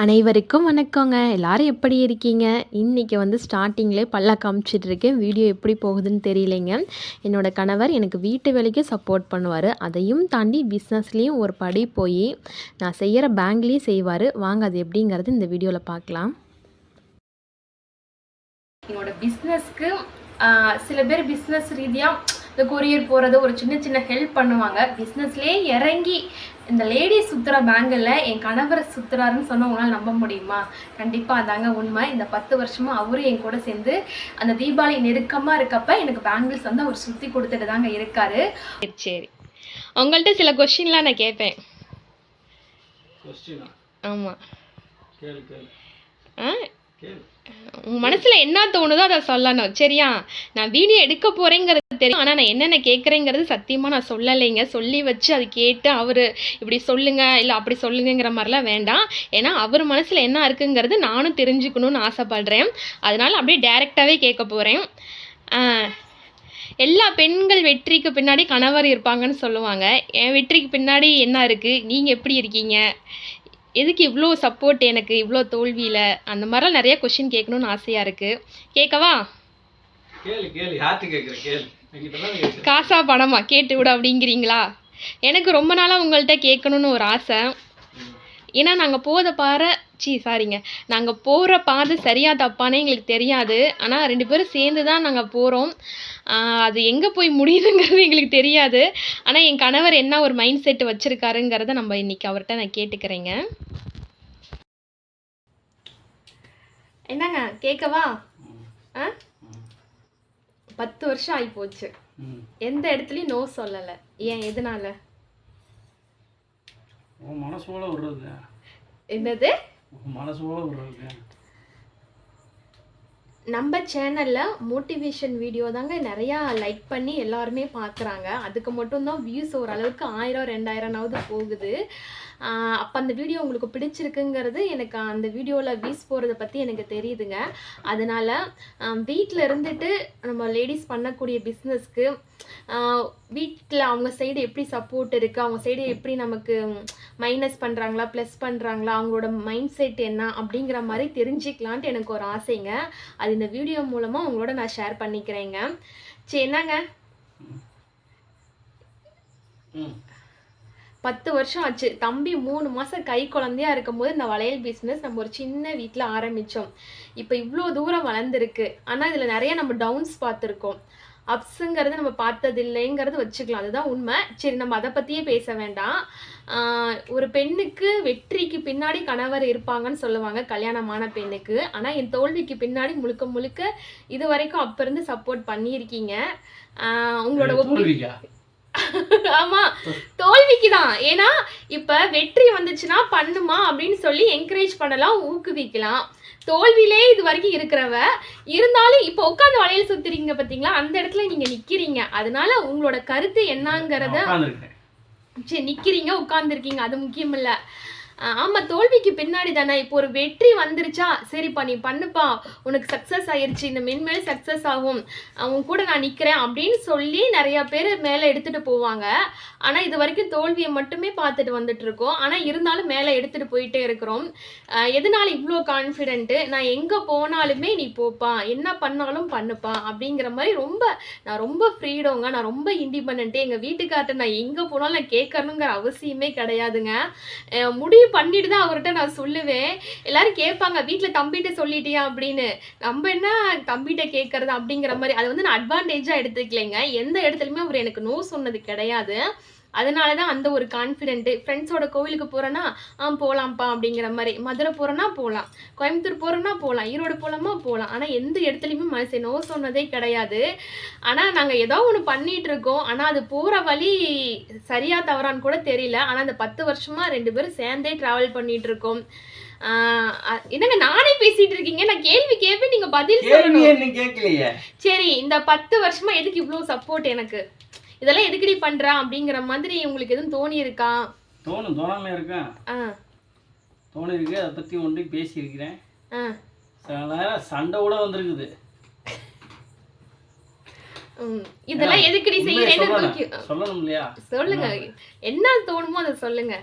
அனைவருக்கும் வணக்கங்க. எல்லாரும் எப்படி இருக்கீங்க? இன்றைக்கி வந்து ஸ்டார்டிங்லேயே பல்ல காமிச்சிட்டு இருக்கேன் வீடியோ எப்படி போகுதுன்னு தெரியலைங்க. என்னோடய கணவர் எனக்கு வீட்டு வேலைக்கு சப்போர்ட் பண்ணுவார். அதையும் தாண்டி பிஸ்னஸ்லேயும் ஒரு படி போய் நான் செய்கிற பேங்க்லேயும் செய்வார். வாங்க அது எப்படிங்கிறது இந்த வீடியோவில் பார்க்கலாம். என்னோட பிஸ்னஸ்க்கு சில பேர் பிஸ்னஸ் ரீதியாக இந்த கொரியர் போகிறது ஒரு சின்ன சின்ன ஹெல்ப் பண்ணுவாங்க. பிஸ்னஸ்லேயே இறங்கி இந்த லேடிஸ் சுற்றுற பேங்கில் என் கணவர் சுற்றுறாருன்னு சொன்ன உங்களால் நம்ப முடியுமா? கண்டிப்பாக அதாங்க உண்மை. இந்த பத்து வருஷமாக அவரும் என் கூட சேர்ந்து அந்த தீபாவளி நெருக்கமாக இருக்கப்ப எனக்கு பேங்கிள்ஸ் வந்து அவர் சுற்றி கொடுத்துட்டு தாங்க இருக்காரு. சரி உங்கள்கிட்ட சில கொஷின்லாம் நான் கேட்பேன். ஆமாம் கேளு கேளு. ஆ? கேளு. உன் மனசில் என்ன தோணுதோ அதை சொல்லணும். சரியா? நான் வீடியோ எடுக்க போகிறேங்கிறது தெரியும். ஆனால் நான் என்னென்ன கேட்குறேங்கிறது சத்தியமாக நான் சொல்லலைங்க. சொல்லி வச்சு அது கேட்டு அவர் இப்படி சொல்லுங்கள் இல்லை அப்படி சொல்லுங்கங்கிற மாதிரிலாம் வேண்டாம். ஏன்னா அவர் மனசில் என்ன இருக்குங்கிறது நானும் தெரிஞ்சுக்கணும்னு ஆசைப்படுறேன். அதனால் அப்படியே டேரெக்டாகவே கேட்க போகிறேன் எல்லா பெண்கள் வெற்றிக்கு பின்னாடி கணவர் இருப்பாங்கன்னு சொல்லுவாங்க. என் வெற்றிக்கு பின்னாடி என்ன இருக்குது நீங்கள் எப்படி இருக்கீங்க? எதுக்கு இவ்வளோ சப்போர்ட் எனக்கு இவ்வளோ தோல்வியில்? அந்த மாதிரிலாம் நிறைய கொஷின் கேட்கணும்னு ஆசையாக இருக்குது கேட்கவா? காசா பணமா? கேட்டு விட அப்படிங்கிறீங்களா? எனக்கு ரொம்ப நாளாக உங்கள்கிட்ட கேட்கணுன்னு ஒரு ஆசை. ஏன்னா நாங்கள் போத பாறை சி சாரிங்க நாங்கள் போகிற பாதை சரியாக தப்பானே எங்களுக்கு தெரியாது. ஆனால் ரெண்டு பேரும் சேர்ந்து தான் நாங்கள் போகிறோம் அது எங்கே போய் முடியுதுங்கிறது எங்களுக்கு தெரியாது. ஆனால் என் கணவர் என்ன ஒரு மைண்ட் செட் வச்சுருக்காருங்கிறத நம்ம இன்னைக்கு அவர்கிட்ட நான் கேட்டுக்கிறேங்க. என்னங்க கேட்கவா ஆ? பத்து வருஷம் ஆகி போச்சு எந்த இடத்துலையும் நோ சொல்லலை. ஏன் எதனால? என்னது உன் மனசு போல விடுறது நம்ம சேனலில் மோட்டிவேஷன் வீடியோ தாங்க நிறையா லைக் பண்ணி எல்லாருமே பார்க்குறாங்க. அதுக்கு மட்டும்தான் வியூஸ் ஓரளவுக்கு ஆயிரம் ரெண்டாயிரம்னாவது போகுது. அப்போ அந்த வீடியோ உங்களுக்கு பிடிச்சிருக்குங்கிறது எனக்கு அந்த வீடியோவில் வியூஸ் போகிறத பற்றி எனக்கு தெரியுதுங்க. அதனால் வீட்டில் இருந்துட்டு நம்ம லேடிஸ் பண்ணக்கூடிய பிஸ்னஸ்க்கு வீட்டில் அவங்க சைடு எப்படி சப்போர்ட் இருக்குது அவங்க சைடு எப்படி நமக்கு மைனஸ் பண்ணுறாங்களா ப்ளஸ் பண்ணுறாங்களா அவங்களோட மைண்ட் செட் என்ன அப்படிங்கிற மாதிரி தெரிஞ்சுக்கலான்ட்டு எனக்கு ஒரு ஆசைங்க. அது இந்த வீடியோ மூலமாக உங்களோட நான் ஷேர் பண்ணிக்கிறேங்க. சரி என்னங்க? பத்து வருஷம் ஆச்சு. தம்பி மூணு மாதம் கை குழந்தையா இருக்கும்போது இந்த வளையல் பிஸ்னஸ் நம்ம ஒரு சின்ன வீட்டில் ஆரம்பித்தோம் இப்போ இவ்வளோ தூரம் வளர்ந்துருக்கு. ஆனால் இதில் நிறைய நம்ம டவுன்ஸ் பார்த்துருக்கோம். அப்ஸுங்கிறது நம்ம பார்த்தது இல்லைங்கிறது வச்சுக்கலாம். அதுதான் உண்மை. சரி நம்ம அதை பற்றியே பேச வேண்டாம். ஒரு பெண்ணுக்கு வெற்றிக்கு பின்னாடி கணவர் இருப்பாங்கன்னு சொல்லுவாங்க கல்யாணமான பெண்ணுக்கு. ஆனால் என் தோல்விக்கு பின்னாடி முழுக்க முழுக்க இது வரைக்கும் அப்போ இருந்து சப்போர்ட் பண்ணியிருக்கீங்க. உங்களோட ஆமா. தோல்விக்கு தான். ஏன்னா இப்ப வெற்றி வந்துச்சுன்னா பண்ணுமா அப்படின்னு சொல்லி என்கரேஜ் பண்ணலாம் ஊக்குவிக்கலாம். தோல்வியிலே இது வரைக்கும் இருக்கிறவ இருந்தாலும் இப்போ உட்காந்து வளையல் சுத்துறீங்க பாத்தீங்களா அந்த இடத்துல நீங்க நிக்கிறீங்க. அதனால உங்களோட கருத்து என்னங்கிறத சரி நிக்கிறீங்க உட்கார்ந்துருக்கீங்க. அது முக்கியம் இல்ல ஆமா தோல்விக்கு பின்னாடி தானே. இப்போ ஒரு வெற்றி வந்துருச்சா? சரிப்பா நீ பண்ணுப்பா. உனக்கு சக்சஸ் ஆயிருச்சு. இந்த மென்மேல் சக்சஸ் ஆகும். அவன் கூட நான் நிக்கிறேன் அப்படின்னு சொல்லி நிறைய பேர் மேலே எடுத்துட்டு போவாங்க. ஆனால் இது வரைக்கும் தோல்வியை மட்டுமே பார்த்துட்டு வந்துட்டு இருக்கோம். ஆனால் இருந்தாலும் மேலே எடுத்துகிட்டு போயிட்டே இருக்கிறோம். எதனால இவ்வளோ கான்ஃபிடென்ட்டு நான் எங்கே போனாலுமே நீ போப்பா. என்ன பண்ணாலும் பண்ணுப்பா. அப்படிங்கிற மாதிரி ரொம்ப நான் ரொம்ப ஃப்ரீடோங்க நான் ரொம்ப இண்டிபெண்ட்டு எங்கள் வீட்டுக்கார்ட்ட நான் எங்கே போனாலும் நான் கேட்கணுங்கிற அவசியமே கிடையாதுங்க. முடிவு பண்ணிட்டு தான் அவர்கிட்ட நான் சொல்லுவேன். எல்லாரும் கேட்பாங்க வீட்டில் தம்பிகிட்ட சொல்லிட்டியா? அப்படின்னு. நம்ம என்ன தம்பிகிட்ட கேட்கறது அப்படிங்கிற மாதிரி அதை வந்து நான் அட்வான்டேஜாக எடுத்துக்கலைங்க. எந்த இடத்துலையுமே அவர் எனக்கு நோ சொன்னது கிடையாது. அதனால தான் அந்த ஒரு கான்ஃபிடென்ட்டு ஃப்ரெண்ட்ஸோட கோவிலுக்கு போகிறேன்னா ஆ போகலாம்ப்பா அப்படிங்கிற மாதிரி. மதுரை போகிறேன்னா போகலாம் கோயம்புத்தூர் போகிறோன்னா போகலாம் ஈரோடு போகலாமா போகலாம் ஆனால் எந்த இடத்துலையுமே மனசு நோ சொன்னதே கிடையாது. ஆனால் நாங்கள் ஏதோ ஒன்று பண்ணிட்டு இருக்கோம். ஆனால் அது போகிற வழி சரியா தவறான்னு கூட தெரியல. ஆனால் அந்த பத்து வருஷமா ரெண்டு பேரும் சேர்ந்தே ட்ராவல் பண்ணிட்டு இருக்கோம். என்னங்க நானே பேசிட்டு இருக்கீங்க? நான் கேள்வி கேட்பேன் நீங்க பதில் சொல்லணும். சரி இந்த பத்து வருஷமா எதுக்கு இவ்வளோ சப்போர்ட் எனக்கு? இதெல்லாம் எதுக்குடி பண்ற? அப்படிங்கிற மாதிரி உங்களுக்கு எதுவும் தோணி இருக்கா தோணும் தோணாம இருக்கேன். ஆ. தோணி இருக்கு அதை பற்றி ஒன்றி பேசியிருக்கிறேன். ஆ. சில நேரம் சண்டை கூட வந்திருக்குது. இதெல்லாம் எதுக்குடி செய்யறேன்னு சொல்லணும். இல்லையா? சொல்லுங்க. என்ன தோணுமோ அதை சொல்லுங்க.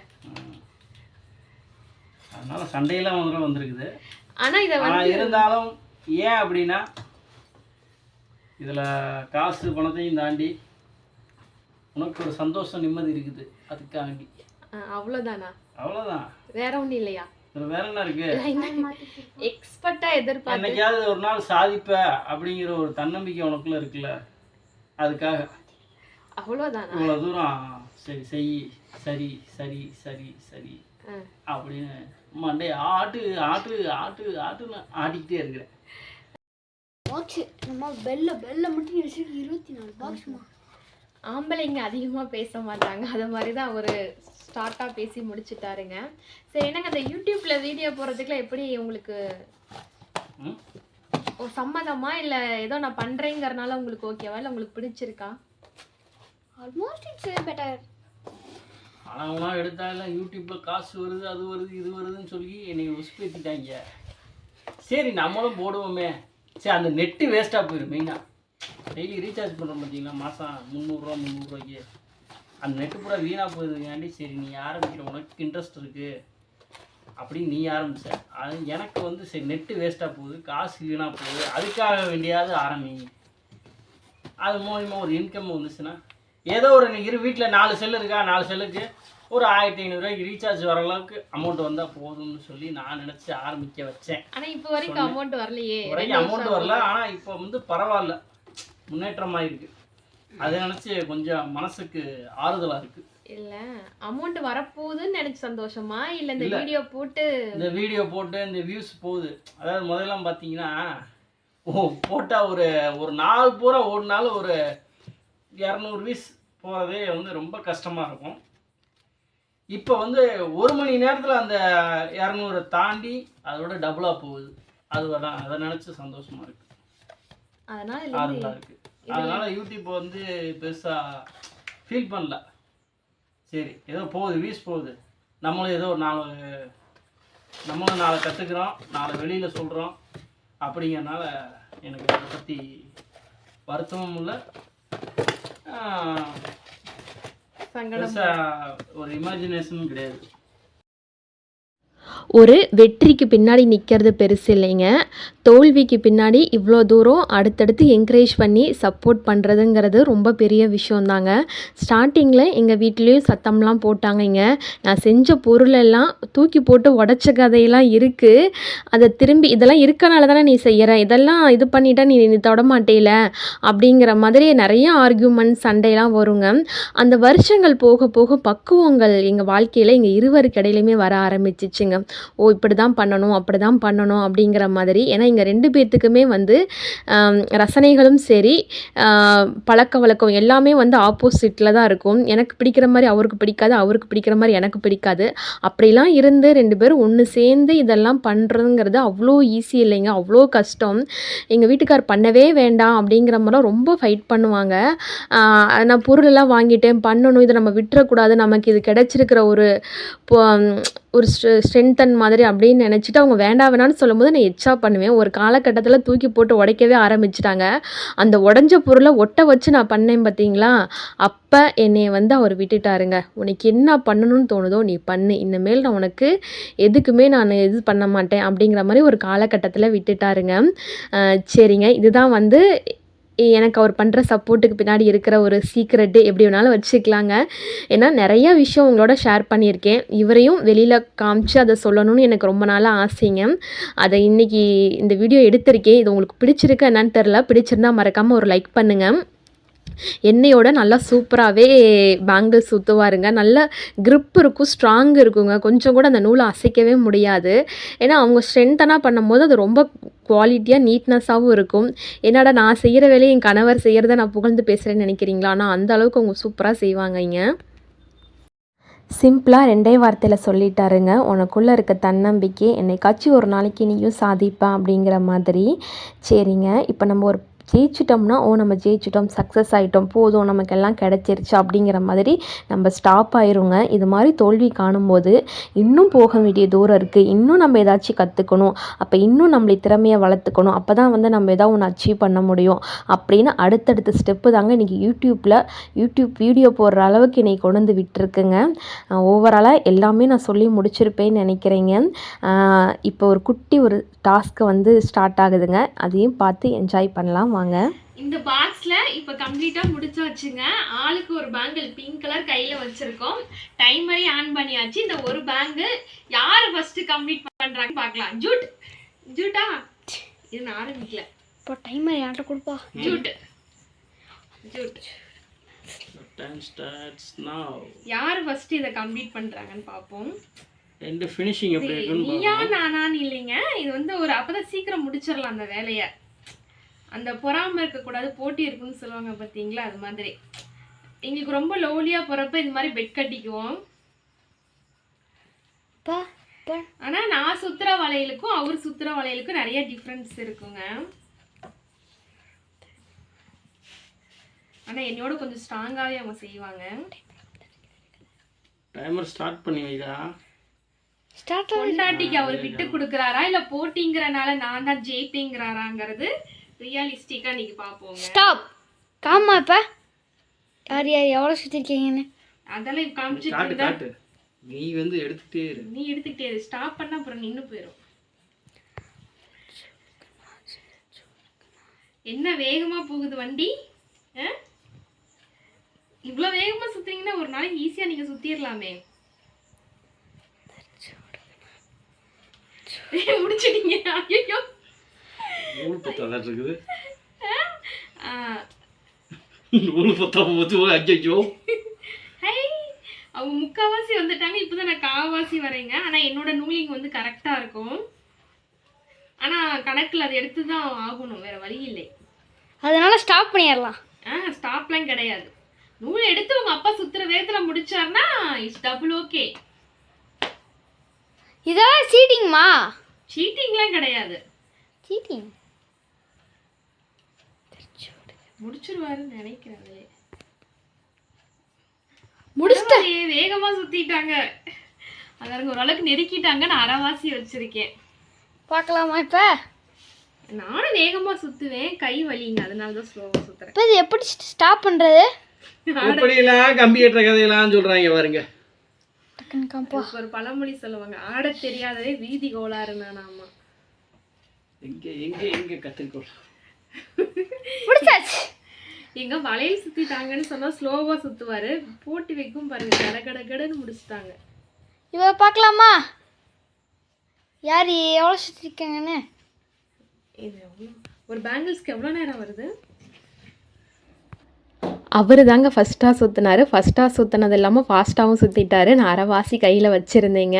அதனால சண்டையெல்லாம் முதல்ல வந்திருக்குது. ஆனா இத வந்து இருந்தாலும் ஏன் அப்படின்னா இதுல காசு பணத்தையும் தாண்டி உனக்கு ஒரு சந்தோஷம் நிம்மதி இருக்குது. அதுக்காண்டி. ஆ, அவ்வளவுதானா? அவ்வளவுதான். வேற ஒண்ணும் இல்லையா? வேற என்ன இருக்கு? எக்ஸ்பர்ட்டா எதிர்பார்த்து. என்னைக்காவது ஒரு நாள் சாதிப்ப அப்படிங்கிற ஒரு தன்னம்பிக்கை உனக்குள்ள இருக்குல்ல? அதுக்காக. அவ்வளவுதானா? இவ்வளவு தூரம் சரி செய் சரி சரி சரி சரி. அப்படின்னு மண்டே ஆட்டு ஆட்டு ஆட்டு ஆட்டுன்னு ஆட்டிக்கிட்டே இருக்கிறேன். பாக்ஸ் நம்ம பெல்ல பெல்ல மட்டும் இருபத்தி நாலு பாக்ஸ்மா ஆம்பளைங்க அதிகமா பேச மாட்டாங்க. அது மாதிரி தான் அவரு ஸ்டார்ட்டா பேசி முடிச்சிட்டாருங்க. சரி என்னங்க அந்த யூடியூப்ல வீடியோ போடுறதுக்குலாம் எப்படி உங்களுக்கு ம்? ஓ சம்மதமா? இல்ல ஏதோ நான் பண்றேங்கறனால உங்களுக்கு ஓகேவா இல்ல உங்களுக்கு பிடிச்சிருக்கா? ஆல்மோஸ்ட் இட்ஸ் பெட்டர் அவனா எடுத்தாலும் யூடியூப்ல காசு வருது அது வருது இது வருதுன்னு சொல்லி என்னை உசுப்பேத்திட்டாங்க சரி நம்மளும் போடுவோமே. சரி அந்த நெட்டு வேஸ்ட்டாக போயிடும் மெயினாக டெய்லி ரீசார்ஜ் பண்ணுறோம் பார்த்தீங்களா மாதம் முந்நூறுரூவா முந்நூறுரூவாய்க்கு. அந்த நெட்டு பூரா வீணாக போயிருதுக்காண்டி சரி நீ ஆரம்பிக்கிற. உனக்கு இன்ட்ரெஸ்ட் இருக்குது அப்படின்னு நீ ஆரம்பிச்ச. அது எனக்கு வந்து சரி நெட்டு வேஸ்ட்டாக போகுது. காசு வீணாக போகுது. அதுக்காக வேண்டியாவது ஆரம்பி. அது மூலிமா ஒரு இன்கம் வந்துச்சுன்னா ஏதோ ஒரு இரு வீட்டில் நாலு செல்லு இருக்கா? நாலு செல்லுக்கு ஒரு ஆயிரத்தி ஐநூறுரூவாய்க்கு ரீசார்ஜ் வர அளவுக்கு அமௌண்ட் வந்தால் போதும்னு சொல்லி நான் நினச்சி ஆரம்பிக்க வச்சேன். ஆனா இப்போ வரைக்கும் அமௌண்ட் வரலையே. அமௌண்ட் வரல. ஆனால் இப்போ வந்து பரவாயில்ல. முன்னேற்றமாக இருக்கு அதை நினச்சி கொஞ்சம் மனசுக்கு ஆறுதலாக இருக்குது இல்ல அமௌண்ட் வரப்போகுதுன்னு நினைச்சு சந்தோஷமா? இல்ல இந்த. வீடியோ போட்டு இந்த வீடியோ போட்டு இந்த வியூஸ் போகுது. அதாவது முதல்லாம் பார்த்தீங்கன்னா ஓ போட்டால் ஒரு ஒரு நாள் பூரா ஓடினாலும் ஒரு இரநூறு வியூஸ் போகிறதே வந்து ரொம்ப கஷ்டமாக இருக்கும். இப்போ வந்து ஒரு மணி நேரத்தில் அந்த இரநூறை தாண்டி அதோட டபுளாக போகுது. அது வர அதை நினச்சி சந்தோஷமாக இருக்குது அதனால இருக்குது அதனால யூடியூப் வந்து பெருசாக ஃபீல் பண்ணல. சரி ஏதோ போகுது வீஸ் போகுது. நம்மளும் ஏதோ நாலு நம்மளும் நாளை கற்றுக்குறோம் நாளை வெளியில் சொல்கிறோம் அப்படிங்கிறனால எனக்கு அதை பற்றி வருத்தமும் இல்லை. ஒரு இமேஜினேஷனும் கிடையாது. ஒரு வெற்றிக்கு பின்னாடி நிற்கிறது பெருசு இல்லைங்க. தோல்விக்கு பின்னாடி இவ்வளோ தூரம் அடுத்தடுத்து என்கரேஜ் பண்ணி சப்போர்ட் பண்ணுறதுங்கிறது ரொம்ப பெரிய விஷயந்தாங்க ஸ்டார்டிங்கில் எங்கள் வீட்லேயும் சத்தம்லாம் போட்டாங்கங்க. நான் செஞ்ச பொருளெல்லாம் தூக்கி போட்டு உடச்ச கதையெல்லாம் இருக்குது அதை திரும்பி இதெல்லாம் இருக்கனால தானே நீ செய்கிற இதெல்லாம் இது பண்ணிட்டா நீ நீ தொடமாட்டேல அப்படிங்கிற மாதிரி நிறைய ஆர்கியூமெண்ட் சண்டையெல்லாம் வருங்க. அந்த வருஷங்கள் போக போக பக்குவங்கள் எங்கள் வாழ்க்கையில் எங்கள் இருவருக்கு இடையிலுமே வர ஆரம்பிச்சிச்சுங்க. ஓ இப்படி தான் பண்ணணும் அப்படி தான் பண்ணணும் அப்படிங்கிற மாதிரி. ஏன்னா இங்கே ரெண்டு பேர்த்துக்குமே வந்து ரசனைகளும் சரி பழக்க வழக்கம் எல்லாமே வந்து ஆப்போசிட்டில் தான் இருக்கும். எனக்கு பிடிக்கிற மாதிரி அவருக்கு பிடிக்காது அவருக்கு பிடிக்கிற மாதிரி எனக்கு பிடிக்காது. அப்படிலாம் இருந்து ரெண்டு பேரும் ஒன்று சேர்ந்து இதெல்லாம் பண்ணுறதுங்கிறது அவ்வளோ ஈஸி இல்லைங்க. அவ்வளோ கஷ்டம். எங்கள் வீட்டுக்கார் பண்ணவே வேண்டாம் அப்படிங்கிற மாதிரிலாம் ரொம்ப ஃபைட் பண்ணுவாங்க. நான் பொருளெல்லாம் வாங்கிட்டேன் பண்ணணும் இதை நம்ம விட்டுறக்கூடாது. நமக்கு இது கிடச்சிருக்கிற ஒரு ஒரு ஸ்ட்ரென்த்தை ஸ்ட்ரென்தன் மாதிரி அப்படின்னு நினச்சிட்டு அவங்க வேண்டாம் வேணான்னு சொல்லும்போது நான் எச்சா பண்ணுவேன். ஒரு காலகட்டத்தில் தூக்கி போட்டு உடைக்கவே ஆரம்பிச்சிட்டாங்க. அந்த உடஞ்ச பொருளை ஒட்ட வச்சு நான் பண்ணேன் பார்த்தீங்களா அப்போ என்னை வந்து அவர் விட்டுட்டாருங்க. உனக்கு என்ன பண்ணணும்னு தோணுதோ நீ பண்ணு. இனிமேல் நான் உனக்கு எதுக்குமே நான் இது பண்ண மாட்டேன் அப்படிங்கிற மாதிரி ஒரு காலகட்டத்தில் விட்டுட்டாருங்க. சரிங்க. இதுதான் வந்து எனக்கு அவர் பண்ணுற சப்போர்ட்டுக்கு பின்னாடி இருக்கிற ஒரு சீக்ரெட்டு எப்படி வேணாலும் வச்சுக்கலாங்க. ஏன்னா நிறைய விஷயம் உங்களோட ஷேர் பண்ணியிருக்கேன். இவரையும் வெளியில் காமிச்சு அதை சொல்லணும்னு எனக்கு ரொம்ப நாளாக ஆசைங்க. அதை இன்றைக்கி இந்த வீடியோ எடுத்திருக்கேன். இது உங்களுக்கு பிடிச்சிருக்கு என்னன்னு தெரில பிடிச்சிருந்தா மறக்காமல் ஒரு லைக் பண்ணுங்கள் எண்ணெயோட நல்லா சூப்பராகவே பேங்கிள் சுற்றுவாருங்க நல்ல க்ரிப் இருக்கும் ஸ்ட்ராங் இருக்குங்க. கொஞ்சம் கூட அந்த நூலை அசைக்கவே முடியாது. ஏன்னா அவங்க ஸ்ட்ரென்த்தனாக பண்ணும்போது அது ரொம்ப குவாலிட்டியாக நீட்னஸாகவும் இருக்கும். என்னடா நான் செய்கிற வேலையை என் கணவர் செய்கிறத நான் புகழ்ந்து பேசுகிறேன்னு நினைக்கிறீங்களா? ஆனால் அந்த அளவுக்கு அவங்க சூப்பராக செய்வாங்கங்க சிம்பிளாக ரெண்டே வார்த்தையில் சொல்லிட்டாருங்க. உனக்குள்ளே இருக்க தன்னம்பிக்கை என்னைக்காச்சும் ஒரு நாளைக்கு நீயும் சாதிப்பா அப்படிங்கிற மாதிரி. சரிங்க. இப்போ நம்ம ஒரு ஜெயிச்சிட்டோம்னா ஓ நம்ம ஜெயிச்சிட்டோம் சக்ஸஸ் ஆகிட்டோம் போதும் நமக்கு எல்லாம் கிடச்சிருச்சு அப்படிங்கிற மாதிரி நம்ம ஸ்டாப் ஆயிருங்க. இது மாதிரி தோல்வி காணும்போது இன்னும் போக வேண்டிய தூரம் இருக்குது இன்னும் நம்ம ஏதாச்சும் கற்றுக்கணும் அப்போ இன்னும் நம்மளை திறமையை வளர்த்துக்கணும். அப்போ தான் வந்து நம்ம எதாவது ஒன்று அச்சீவ் பண்ண முடியும். அப்படின்னு அடுத்தடுத்த ஸ்டெப்பு தாங்க இன்றைக்கி யூடியூப்பில் யூடியூப் வீடியோ போடுற அளவுக்கு இன்னைக்கு கொண்டு வந்து விட்டுருக்குங்க. ஓவராலாக எல்லாமே நான் சொல்லி முடிச்சிருப்பேன்னு நினைக்கிறேங்க. இப்போ ஒரு குட்டி ஒரு டாஸ்க்கு வந்து ஸ்டார்ட் ஆகுதுங்க. அதையும் பார்த்து என்ஜாய் பண்ணலாம். வாங்க. இந்த பாக்ஸ்ல இப்ப கம்ப்ளீட்டா முடிச்சு வச்சுங்க. ஆளுக்கு ஒரு பேங்கிள் பிங்க் கலர் கையில வச்சிருக்கோம். டைமரே ஆன் பண்ணியாச்சு. இந்த ஒரு பேங்கு யாரு ஃபர்ஸ்ட் கம்ப்ளீட் பண்றாங்க பார்க்கலாம். ஜூட் ஜூட்டா? இது நான் ஆரம்பிக்கல. இப்போ டைமர் யார்கிட்ட கொடுப்பா? ஜூட் ஜூட். Time starts now. யார் ஃபர்ஸ்ட் இதை கம்ப்ளீட் பண்றாங்கன்னு பார்ப்போம். ரெண்டு ஃபினிஷிங் எப்படி இருக்குன்னு நீயா நானான்னு இல்லைங்க. இது வந்து ஒரு அப்பதான் சீக்கிரம் முடிச்சிடலாம் அந்த வேலையை. அந்த பொறாம இருக்கக்கூடாது போட்டி இருக்குன்னு சொல்லுவாங்க பார்த்தீங்களா? அது மாதிரி. எங்களுக்கு ரொம்ப லோலியா போறப்ப இது மாதிரி பெட் கட்டிக்குவோம். பா பா. ஆனா நான் சுத்துற வளையலுக்கும் அவர் சுத்துற வளையலுக்கும் நிறைய டிஃப்ரென்ஸ் இருக்குங்க. ஆனா என்னோட கொஞ்சம் ஸ்ட்ராங்காவே அவங்க செய்வாங்க. டைமர் ஸ்டார்ட் பண்ணி வைடா. ஸ்டார்ட் பொண்டாட்டிக்கு அவர் விட்டு கொடுக்குறாரா? இல்ல போட்டிங்கிறனால நான் தான் ஜெயிப்பேங்கிறாராங்கிறது ரியாலிஸ்டிக்கா நீங்க பாப்போங்க. ஸ்டாப்! காமா இப்போ. யார் யார் எவ்வளோ சுற்றிருக்கீங்கன்னு அதெல்லாம் இப்ப காமிச்சிட்டு நீ வந்து எடுத்துட்டே இரு. நீ எடுத்துக்கிட்டே ஸ்டாப் பண்ணா அப்புறம் நின்னு போயிடும் என்ன வேகமா போகுது வண்டி? இவ்வளவு வேகமா சுத்தீங்கன்னா ஒரு நாளைக்கு ஈஸியா நீங்க சுத்திரலாமே. முடிச்சிட்டீங்க. ஐயோ நூல் இருக்குது பத்தாம அவங்க முக்காவாசி வந்துட்டாங்க இப்போதான் நான் காவாசி வரேங்க ஆனா என்னோட நூலிங் வந்து கரெக்டா இருக்கும். ஆனா கணக்குல அதை எடுத்து தான் ஆகணும் வேற வழி இல்லை. அதனால ஸ்டாப் பண்ணிடலாம். ஆ ஸ்டாப்லாம் கிடையாது. நூல் எடுத்து உங்க அப்பா சுத்துற வேகத்துல முடிச்சாருன்னா இட்ஸ் டபுள் ஓகே இதெல்லாம் சீட்டிங்மா சீட்டிங்லாம் கிடையாது. சீட்டிங் முடிச்சிருவாருன்னு நினைக்கிறேன் முடிச்சிட்ட பரவாயில்லையே, வேகமா சுத்திட்டாங்க. அதாருங்க ஓரளவுக்கு நெருக்கிட்டாங்க. நான் அரைவாசி வச்சிருக்கேன். பார்க்கலாமா இப்போ? நானும் வேகமா சுத்துவேன். கை வலிங்க அதனால தான் ஸ்லோவா சுத்துறேன். இப்போ இது எப்படி ஸ்டாப் பண்ணுறது எப்படிலாம் கம்ப்யூட்டர் கதையெல்லாம் சொல்றாங்க பாருங்க. காம்பா ஒரு பழமொழி சொல்லுவாங்க. ஆடத் தெரியாதவே வீதி கோளாறுனா நாம எங்க எங்க எங்க கத்திரிக்கோள்? முடிச்சாச்சு. எங்க வளையல் சுத்திட்டாங்கன்னு சொன்னா ஸ்லோவா சுத்துவாரு. போட்டி வைக்கும் பாருங்க. கட கட கடன்னு முடிச்சுட்டாங்க. இப்போ பார்க்கலாமா? யார் எவ்வளோ சுற்றிருக்காங்கன்னு இது ஒரு பேங்கிள்ஸ்க்கு எவ்வளோ நேரம் வருது? அவர் தாங்க ஃபஸ்ட்டாக சுற்றினார் ஃபஸ்ட்டாக சுற்றினது இல்லாமல் ஃபாஸ்ட்டாகவும் சுற்றிட்டாரு நான் அரைவாசி கையில் வச்சுருந்தேங்க.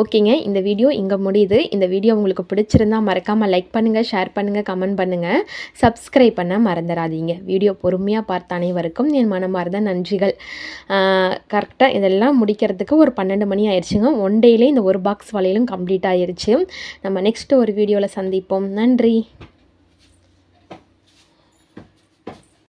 ஓகேங்க இந்த வீடியோ இங்கே முடியுது. இந்த வீடியோ உங்களுக்கு பிடிச்சிருந்தா மறக்காமல் லைக் பண்ணுங்கள் ஷேர் பண்ணுங்கள் கமெண்ட் பண்ணுங்கள் சப்ஸ்கிரைப் பண்ண மறந்துடாதீங்க. வீடியோ பொறுமையாக பார்த்த அனைவருக்கும் என் மனமார்ந்த நன்றிகள். கரெக்டாக இதெல்லாம் முடிக்கிறதுக்கு ஒரு பன்னெண்டு மணி ஆயிடுச்சுங்க. ஒன் டேலே இந்த ஒரு பாக்ஸ் வலையிலும் கம்ப்ளீட் ஆயிடுச்சு நம்ம நெக்ஸ்ட் ஒரு வீடியோவில் சந்திப்போம். நன்றி.